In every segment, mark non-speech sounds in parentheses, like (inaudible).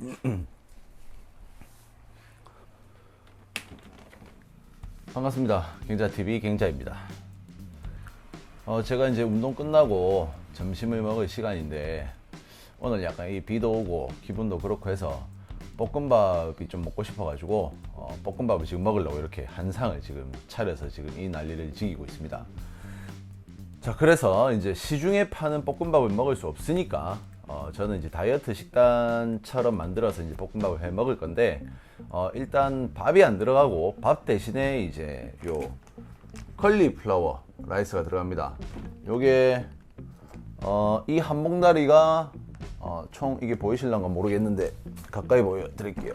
(clears throat) 반갑습니다. 경자TV 경자입니다. 어, 제가 이제 운동 끝나고 점심을 먹을 시간인데 오늘 약간 이 비도 오고 기분도 그렇고 해서 볶음밥이 좀 먹고 싶어가지고 어, 볶음밥을 지금 먹으려고 이렇게 한 상을 지금 차려서 지금 이 난리를 지기고 있습니다. 자 그래서 이제 시중에 파는 볶음밥을 먹을 수 없으니까 어, 저는 이제 다이어트 식단처럼 만들어서 이제 볶음밥을 해 먹을 건데 어, 일단 밥이 안 들어가고 밥 대신에 이제 요 컬리플라워 라이스가 들어갑니다. 요게 어, 이 한 봉다리가 어, 총 이게 보이실란가 모르겠는데 가까이 보여드릴게요.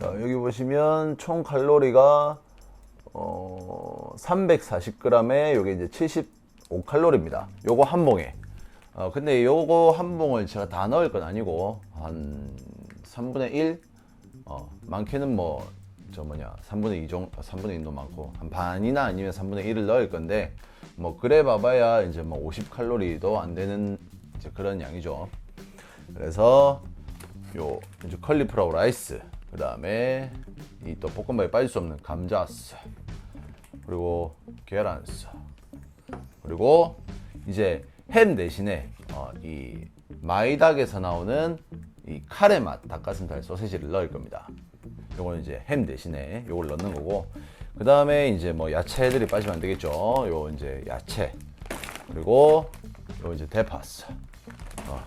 자, 여기 보시면 총 칼로리가 어, 340g에 요게 이제 75칼로리입니다. 요거 한 봉에. 어, 근데 요거 한 봉을 제가 다 넣을 건 아니고 한 3분의 1? 어, 많게는 뭐 저 뭐냐 3분의 2 정도 3분의 1도 많고 한 반이나 아니면 3분의 1을 넣을 건데 뭐 그래 봐봐야 이제 뭐 50칼로리도 안 되는 이제 그런 양이죠. 그래서 요 이제 컬리플라워 라이스 그 다음에 이 또 볶음밥에 빠질 수 없는 감자스 그리고 계란스 그리고 이제 햄 대신에 어, 이 마이닭에서 나오는 이 카레 맛 닭가슴살 소세지를 넣을 겁니다. 요거는 이제 햄 대신에 요걸 넣는 거고 그 다음에 이제 뭐 야채들이 빠지면 안 되겠죠. 요 이제 야채 그리고 요 이제 대파스 어.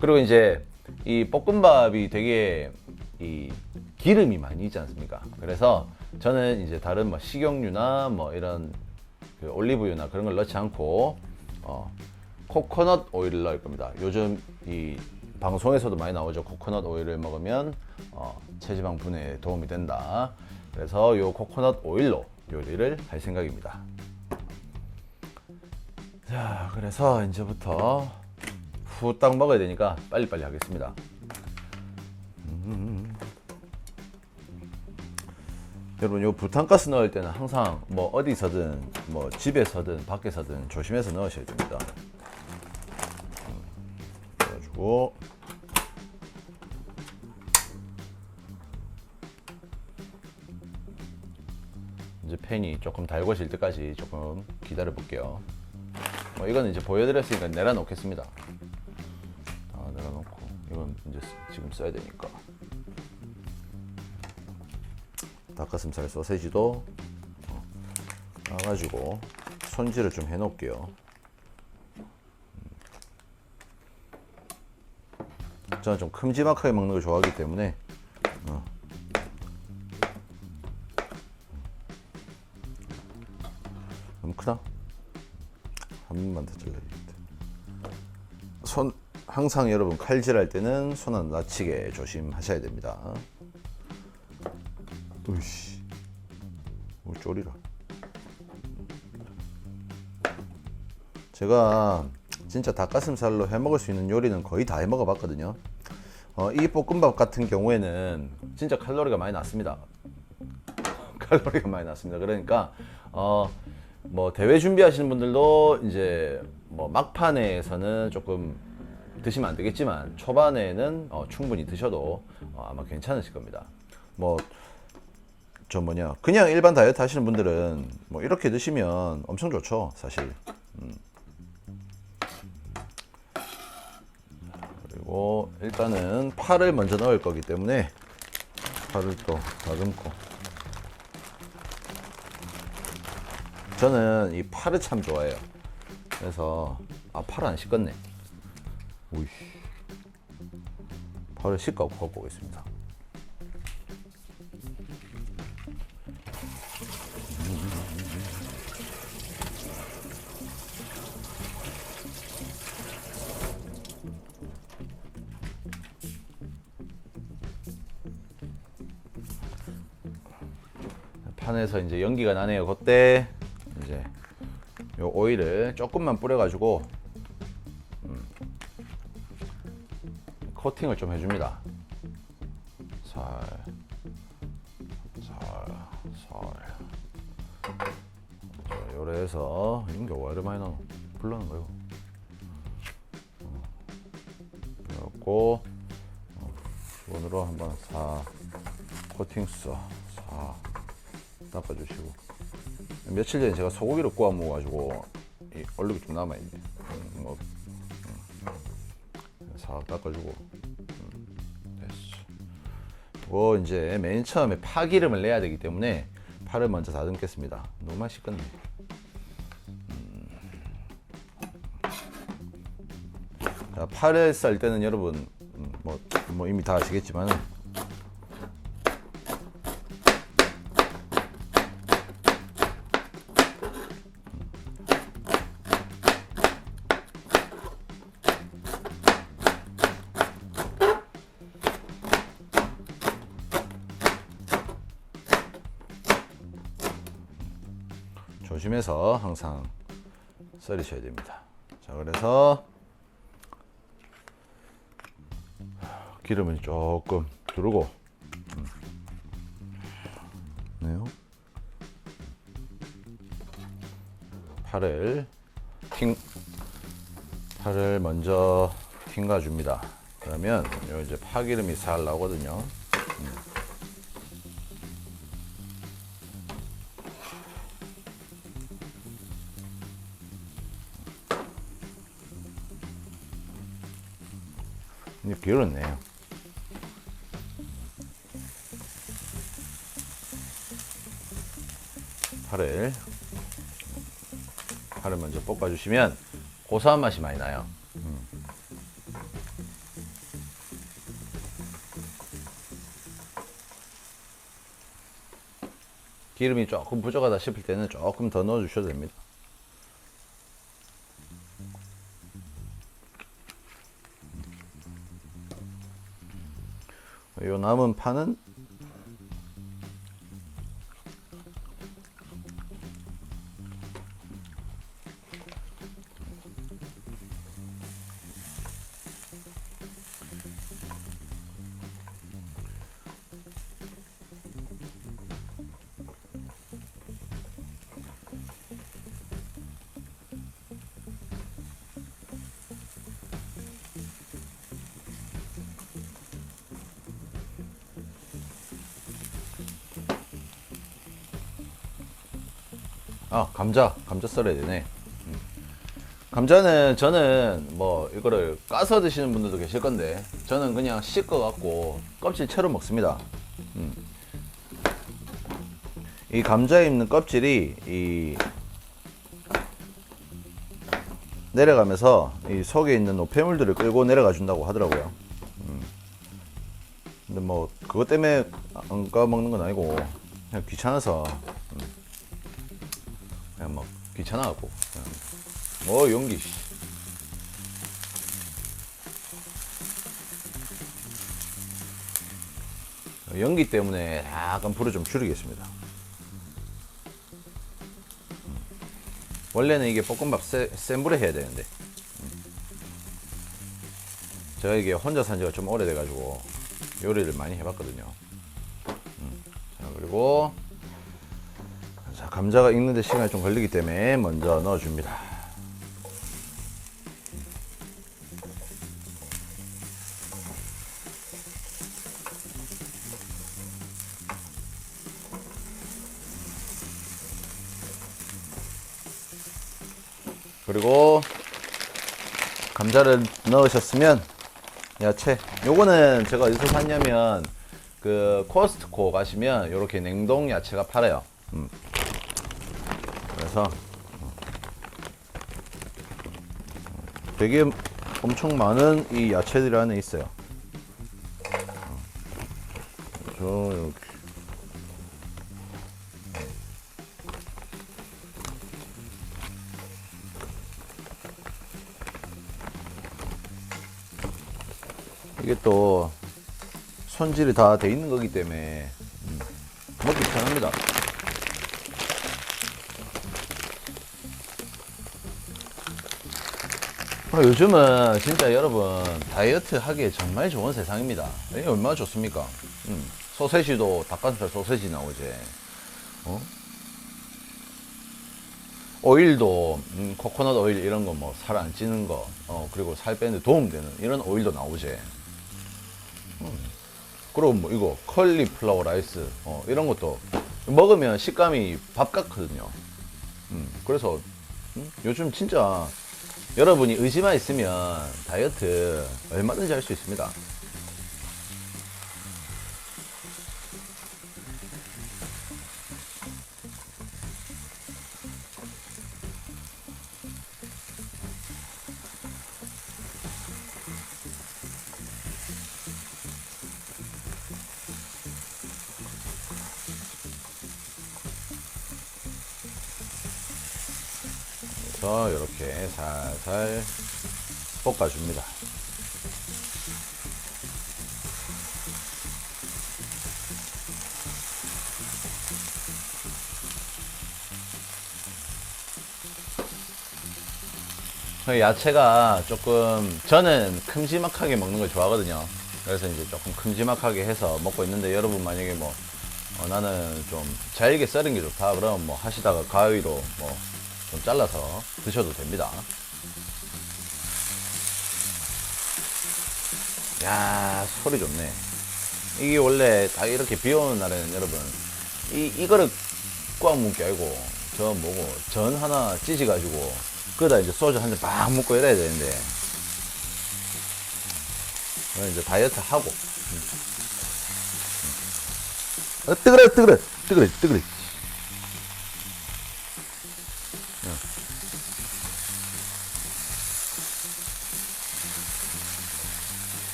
그리고 이제 이 볶음밥이 되게 이 기름이 많이 있지 않습니까? 그래서 저는 이제 다른 뭐 식용유나 뭐 이런 그 올리브유나 그런 걸 넣지 않고 어, 코코넛 오일을 넣을 겁니다. 요즘 이 방송에서도 많이 나오죠. 코코넛 오일을 먹으면 어, 체지방 분해에 도움이 된다. 그래서 요 코코넛 오일로 요리를 할 생각입니다. 자, 그래서 이제부터 후딱 먹어야 되니까 빨리빨리 하겠습니다. 음. 여러분 요 부탄가스 넣을 때는 항상 뭐 어디서든 뭐 집에서든 밖에서든 조심해서 넣으셔야 됩니다. 음, 그래가지고 이제 팬이 조금 달궈질 때까지 조금 기다려 볼게요. 뭐 이거는 이제 보여드렸으니까 내려놓겠습니다. 다 내려놓고 이건 이제 쓰- 지금 써야 되니까. 닭가슴살 소세지도 어, 놔가지고 손질을 좀 해놓을게요. 저는 좀 큼지막하게 먹는 걸 좋아하기 때문에 어. 너무 크다? 한 번만 더 잘라야겠다. 손 항상 여러분 칼질할 때는 손 안 다치게 조심하셔야 됩니다. 으이씨. 오, 쪼리라. 제가 진짜 닭가슴살로 해 먹을 수 있는 요리는 거의 다 해 먹어 봤거든요. 어, 이 볶음밥 같은 경우에는 진짜 칼로리가 많이 낮습니다. (laughs) 칼로리가 많이 낮습니다. 그러니까 어, 뭐 대회 준비하시는 분들도 이제 뭐 막판에서는 조금 드시면 안 되겠지만 초반에는 어, 충분히 드셔도 어, 아마 괜찮으실 겁니다. 뭐 저 뭐냐 그냥 일반 다이어트 하시는 분들은 뭐 이렇게 드시면 엄청 좋죠 사실 음. 그리고 일단은 파를 먼저 넣을 거기 때문에 파를 또 다듬고. 저는 이 파를 참 좋아해요. 그래서 아 파를 안 씻었네. 우이씨. 파를 씻고 갖고 보겠습니다 판에서 이제 연기가 나네요. 그때 이제 요 오일을 조금만 뿌려가지고 음, 코팅을 좀 해줍니다. 살, 살, 살. 자, 요래 해서 이런 게왜 이렇게 많이 나노? 불러는 거요. 어. 그래갖고 어, 손으로 한번 사 코팅 써. 사 닦아주시고. 며칠 전에 제가 소고기를 구워 먹어가지고 이 얼룩이 좀 남아 있네. 음, 뭐 음. 싹 닦아주고. 음, 됐어. 이거 이제 맨 처음에 파기름을 내야 되기 때문에 파를 먼저 다듬겠습니다. 너무 맛있겠네. 자, 파를 썰 때는 여러분 음, 뭐, 뭐 이미 다 아시겠지만 조심해서 항상 썰으셔야 됩니다. 자, 그래서 기름을 조금 두르고 음. 네요. 파를 팅 파를 먼저 튕가 줍니다. 그러면 요 이제 파기름이 살 나오거든요. 이제 길었네요. 파를 파를 먼저 볶아주시면 고소한 맛이 많이 나요. 음. 기름이 조금 부족하다 싶을 때는 조금 더 넣어주셔도 됩니다. 남은 파는 아 감자 감자 썰어야 되네 음. 감자는 저는 뭐 이거를 까서 드시는 분들도 계실 건데 저는 그냥 씻어 갖고 껍질 채로 먹습니다 음. 이 감자에 있는 껍질이 이 내려가면서 이 속에 있는 노폐물들을 끌고 내려가 준다고 하더라고요 음. 근데 뭐 그것 때문에 안 까먹는 건 아니고 그냥 귀찮아서 그냥 막 귀찮아갖고 그냥 뭐 연기 씨. 연기 때문에 약간 불을 좀 줄이겠습니다 음. 원래는 이게 볶음밥 세, 센 불에 해야 되는데 음. 제가 이게 혼자 산 지가 좀 오래돼가지고 요리를 많이 해봤거든요 음. 자 그리고 자, 감자가 익는데 시간이 좀 걸리기 때문에 먼저 넣어줍니다. 그리고 감자를 넣으셨으면 야채 요거는 제가 어디서 샀냐면 그 코스트코 가시면 이렇게 냉동 야채가 팔아요 음. 그래서 되게 엄청 많은 이 야채들이 안에 있어요. 저 이렇게 이게 또 손질이 다 돼 있는 거기 때문에 음, 먹기 편합니다. 요즘은 진짜 여러분 다이어트 하기에 정말 좋은 세상입니다. 이게 얼마나 좋습니까? 음, 소세지도 닭가슴살 소세지 나오지. 어? 오일도 음, 코코넛 오일 이런 거 뭐 살 안 찌는 거, 어, 그리고 살 빼는 데 도움되는 이런 오일도 나오지. 음. 그럼 뭐 이거 컬리플라워 라이스 어, 이런 것도 먹으면 식감이 밥 같거든요. 음, 그래서 음, 요즘 진짜 여러분이 의지만 있으면 다이어트 얼마든지 할 수 있습니다. 볶아줍니다. 그 야채가 조금 저는 큼지막하게 먹는 걸 좋아하거든요. 그래서 이제 조금 큼지막하게 해서 먹고 있는데 여러분 만약에 뭐 어, 나는 좀 잘게 썰은 게 좋다. 그럼 뭐 하시다가 가위로 뭐 좀 잘라서 드셔도 됩니다. 야 소리 좋네. 이게 원래 다 이렇게 비 오는 날에는 여러분 이 이거를 꽉 묶기 아니고 저 뭐고 전 하나 찢어 가지고 그다 이제 소주 한잔빡 먹고 이래야 되는데. 이제 다이어트 하고. 어, 뜨그러 뜨그러 뜨그러 뜨그러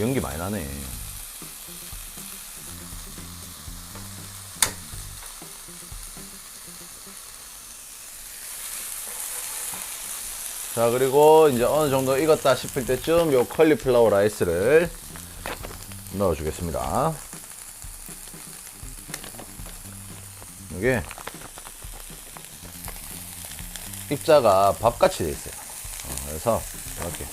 연기 많이 나네. 자, 그리고 이제 어느 정도 익었다 싶을 때쯤 요 컬리플라워 라이스를 넣어주겠습니다. 이게 입자가 밥같이 돼 있어요. 어, 그래서 이렇게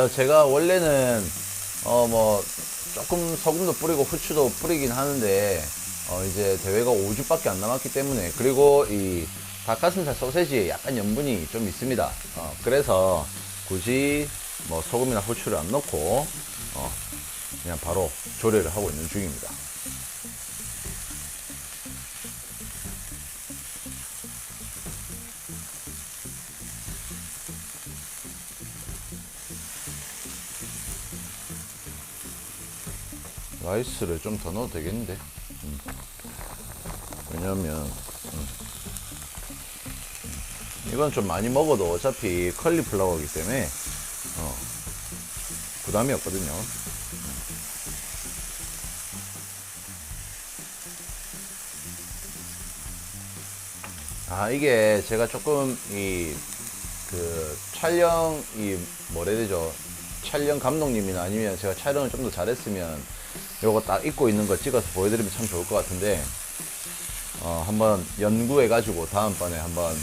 자, 제가 원래는 어 뭐 조금 소금도 뿌리고 후추도 뿌리긴 하는데 어 이제 대회가 5주밖에 안 남았기 때문에 그리고 이 닭가슴살 소세지에 약간 염분이 좀 있습니다. 어 그래서 굳이 뭐 소금이나 후추를 안 넣고 어 그냥 바로 조리를 하고 있는 중입니다. 라이스를 좀 더 넣어도 되겠는데. 음. 왜냐면, 음. 음. 이건 좀 많이 먹어도 어차피 컬리플라워이기 때문에, 어, 부담이 없거든요. 아, 이게 제가 조금 이, 그, 촬영, 이, 해야 되죠? 촬영 감독님이나 아니면 제가 촬영을 좀 더 잘했으면 요거 딱 입고 있는 거 찍어서 보여드리면 참 좋을 것 같은데, 어, 한번 연구해 가지고 다음번에 한번,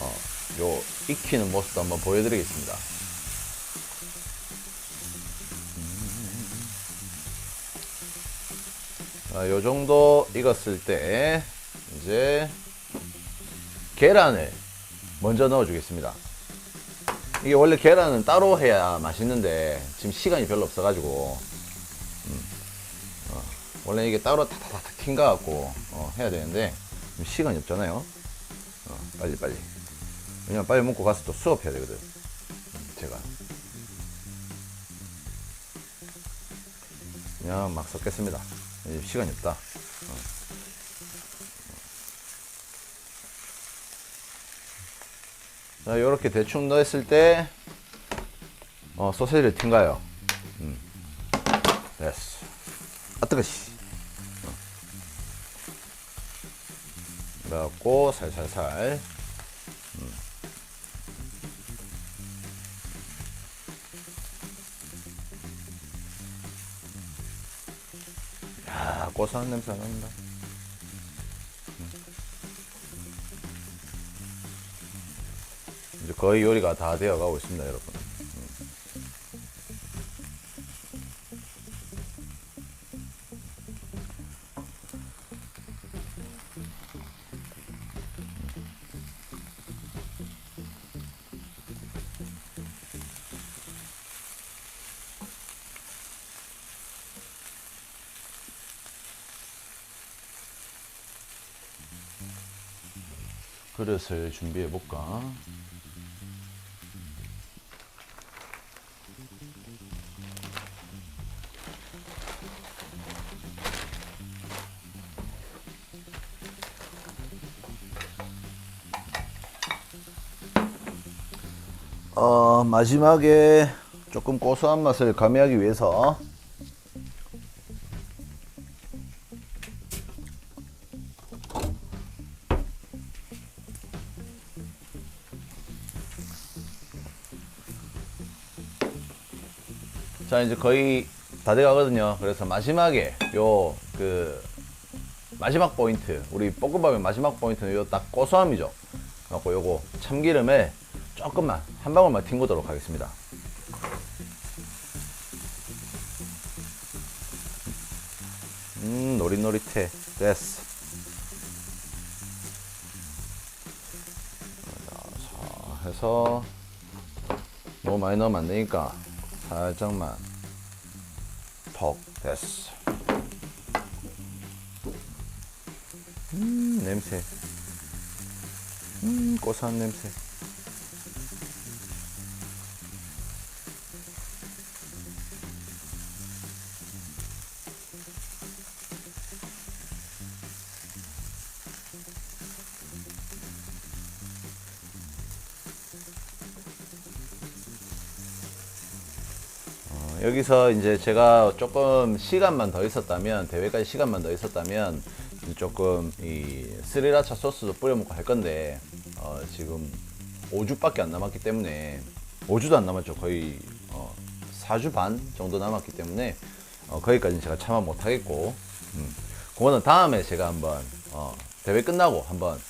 어, 요 익히는 모습도 한번 보여드리겠습니다. 자, 요 정도 익었을 때, 이제, 계란을 먼저 넣어 주겠습니다. 이게 원래 계란은 따로 해야 맛있는데 지금 시간이 별로 없어 가지고 음, 어, 원래 이게 따로 타타타타 튕가갖고 어, 해야 되는데 시간이 없잖아요. 어, 빨리 빨리. 왜냐면 빨리 먹고 가서 또 수업해야 되거든. 음, 제가 그냥 막 섞겠습니다. 시간이 없다. 자, 요렇게 대충 넣었을 때, 어, 소세지를 튄가요. 음. 됐어. 아, 뜨거, 씨. 그래갖고, 살살살. 음. 야, 고소한 냄새 안 난다. 음. 이제 거의 요리가 다 되어 가고 있습니다, 여러분. 그릇을 준비해 볼까? 어, 마지막에 조금 고소한 맛을 가미하기 위해서 자 이제 거의 다 돼가거든요. 그래서 마지막에 요 그 마지막 포인트 우리 볶음밥의 마지막 포인트는 요 딱 고소함이죠. 그래갖고 요거 참기름에 조금만 한 방울만 튕기도록 하겠습니다. 음 노릿노릿해 됐어. 자 해서 너무 많이 넣으면 안 되니까 살짝만 톡 됐어. 음 냄새. 음 고소한 냄새. 여기서 이제 제가 조금 시간만 더 있었다면 대회까지 시간만 더 있었다면 조금 이 스리라차 소스도 뿌려 먹고 할 건데 어, 지금 5주밖에 안 남았기 때문에 5주도 안 남았죠 거의 어, 4주 반 정도 남았기 때문에 어, 거기까지는 제가 참아 못 하겠고 음, 그거는 다음에 제가 한번 어, 대회 끝나고 한번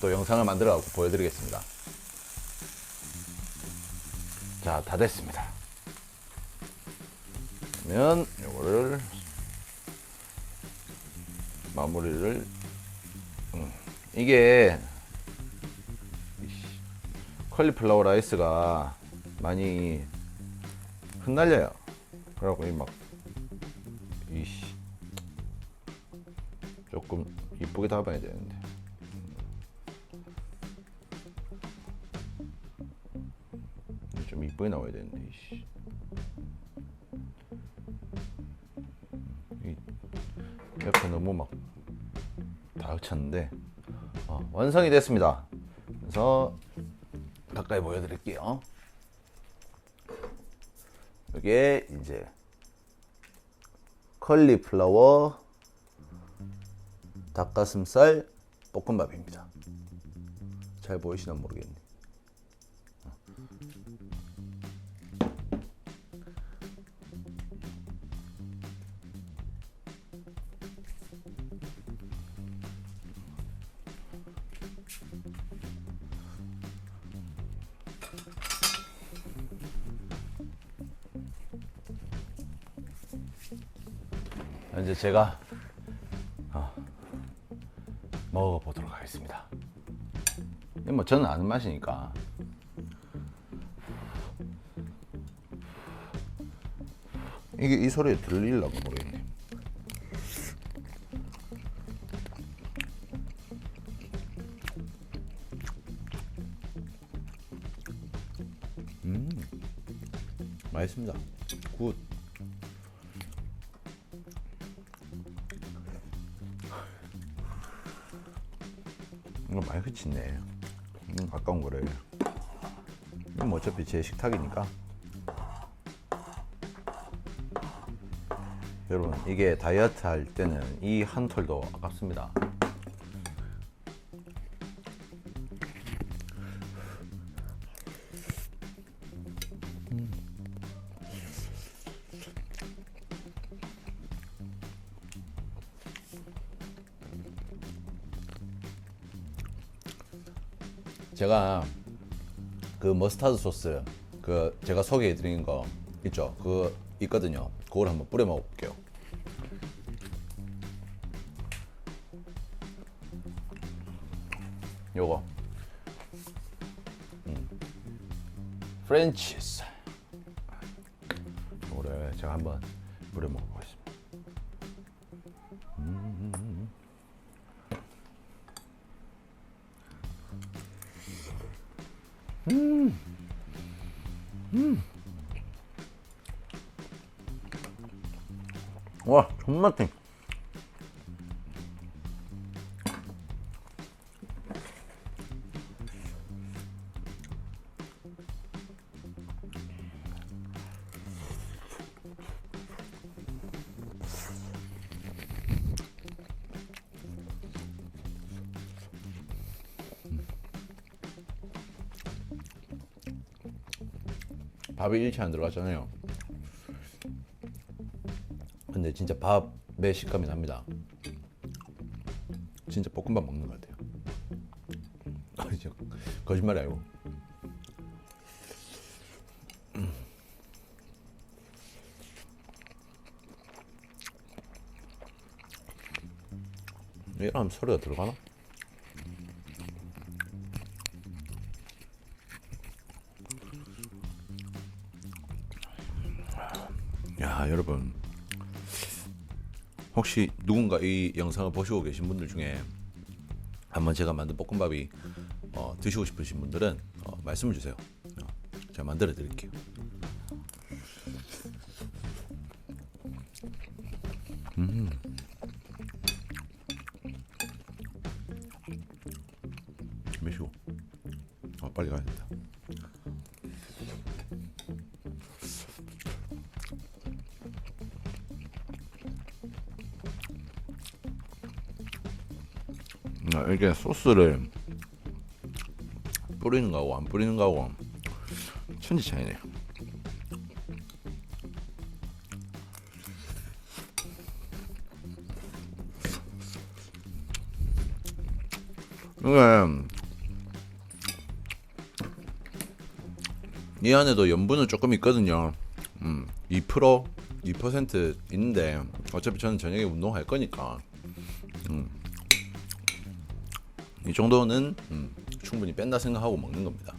또 영상을 만들어 갖고 보여드리겠습니다. 자, 다 됐습니다. 그러면 이거를 마무리를 음, 이게 컬리플라워 라이스가 많이 흩날려요. 그래갖고 이막 조금 이쁘게 담아야 되는데. 이쁘게 나와야 되는데. 이 옆에 너무 막다 흩쳤는데 어, 완성이 됐습니다. 그래서 가까이 보여드릴게요. 이게 이제 컬리플라워 닭가슴살 볶음밥입니다. 잘 보이시나 모르겠네. 이제 제가 어, 먹어보도록 하겠습니다. 이뭐 저는 아는 맛이니까. 이게 이 소리에 들리려고 모르겠네. 음, 맛있습니다. 굿. 이거 많이 그치네. 음, 아까운 거래. 이건 뭐 어차피 제 식탁이니까. 여러분 이게 다이어트 할 때는 이한 톨도 아깝습니다. 머스타드 소스 그 제가 소개해 드린 거 있죠? 그 있거든요. 그걸 한번 뿌려 먹어 볼게요. 요거. 음. 프렌치스. 요거를 제가 한번 뿌려 먹어 보겠습니다 맛탱 밥이 일치 안 들어갔잖아요 근데 진짜 밥의 식감이 납니다. 진짜 볶음밥 먹는 것 같아요. 아, 진짜 거짓말이 아니고. 음. 이러면 소리가 들어가나? 혹시 누군가 이 영상을 보시고 계신 분들 중에 한번 제가 만든 볶음밥이 어, 드시고 싶으신 분들은 어, 말씀을 주세요. 어, 제가 만들어 드릴게요. 음. 매시고. 어, 빨리 가야 된다. 이게 소스를 뿌리는 거하고 안 뿌리는 거하고 천지 차이네요. 이게 이 안에도 염분은 조금 있거든요. 음, 2% 2% 있는데 어차피 저는 저녁에 운동할 거니까 이 정도는 음, 충분히 뺀다 생각하고 먹는 겁니다.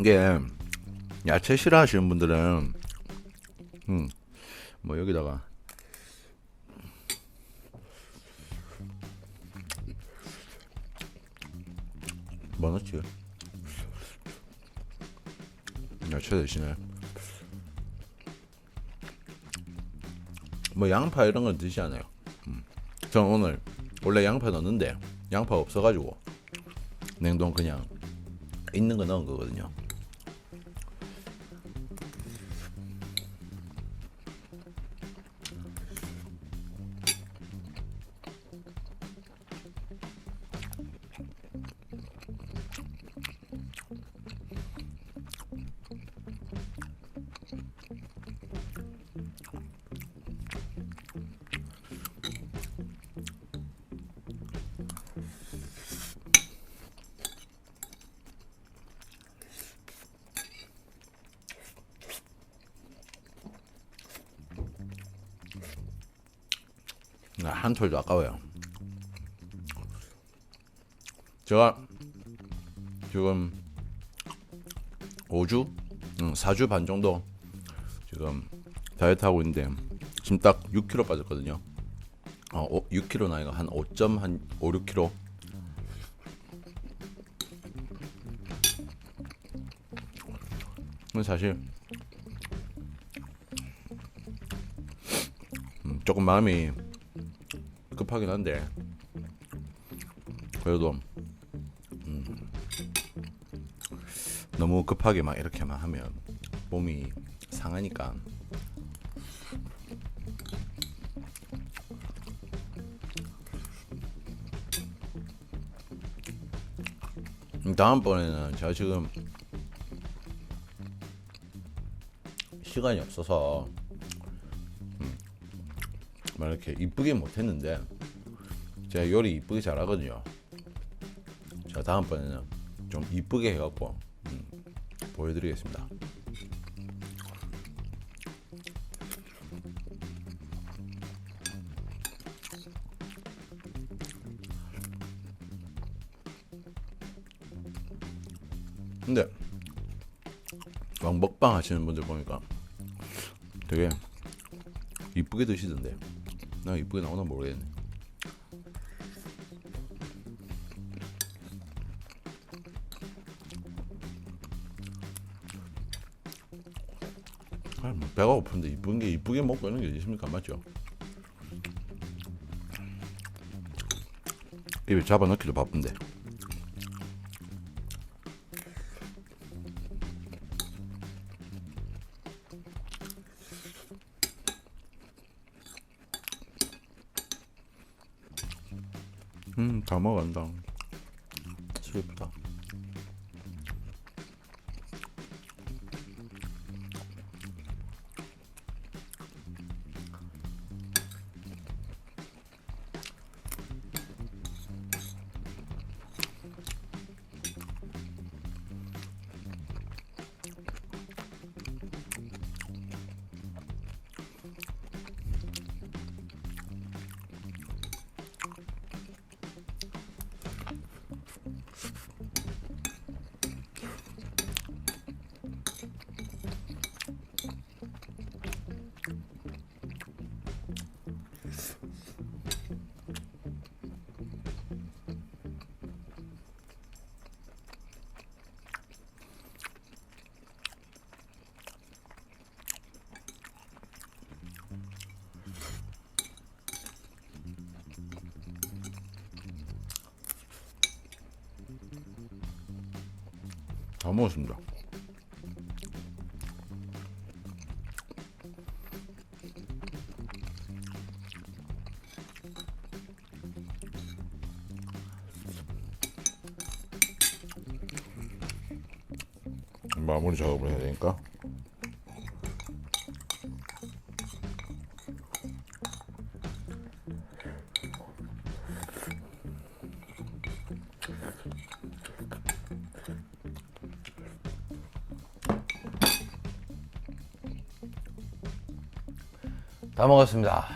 이게 야채 싫어하시는 분들은 음, 뭐 여기다가 뭐 넣지? 야채 대신에 뭐 양파 이런 건 드시지 않아요. 음. 전 오늘 원래 양파 넣는데 양파 없어가지고 냉동 그냥 있는 거 넣은 거거든요. 한 톨도 아까워요. 제가 지금 5주, 응, 4주 반 정도 지금 다이어트 하고 있는데 지금 딱 6kg 빠졌거든요. 어, 6kg나 아니가 한 5점 한 5, 6kg. 근데 사실 음, 조금 마음이 급하긴 한데. 그래도 음, 너무 급하게 막 이렇게만 하면 몸이 상하니까. 음, 다음번에는 제가 지금 시간이 없어서 음, 막 이렇게 이쁘게 못했는데 제가 요리 이쁘게 잘하거든요. 자 다음번에는 좀 이쁘게 해갖고 음, 보여드리겠습니다. 근데 막 먹방 하시는 분들 보니까 되게 이쁘게 드시던데 나 이쁘게 나오나 모르겠네. 아, 뭐 배가 고픈데 이쁜 게 이쁘게 먹고 이런 게 있습니까 맞죠? 입에 잡아넣기도 바쁜데 다 먹어간다. 슬프다 다 먹었습니다. 마무리 작업을 해야 되니까. 다 먹었습니다.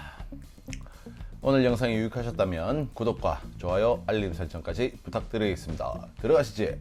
오늘 영상이 유익하셨다면 구독과 좋아요, 알림 설정까지 부탁드리겠습니다. 들어가시지.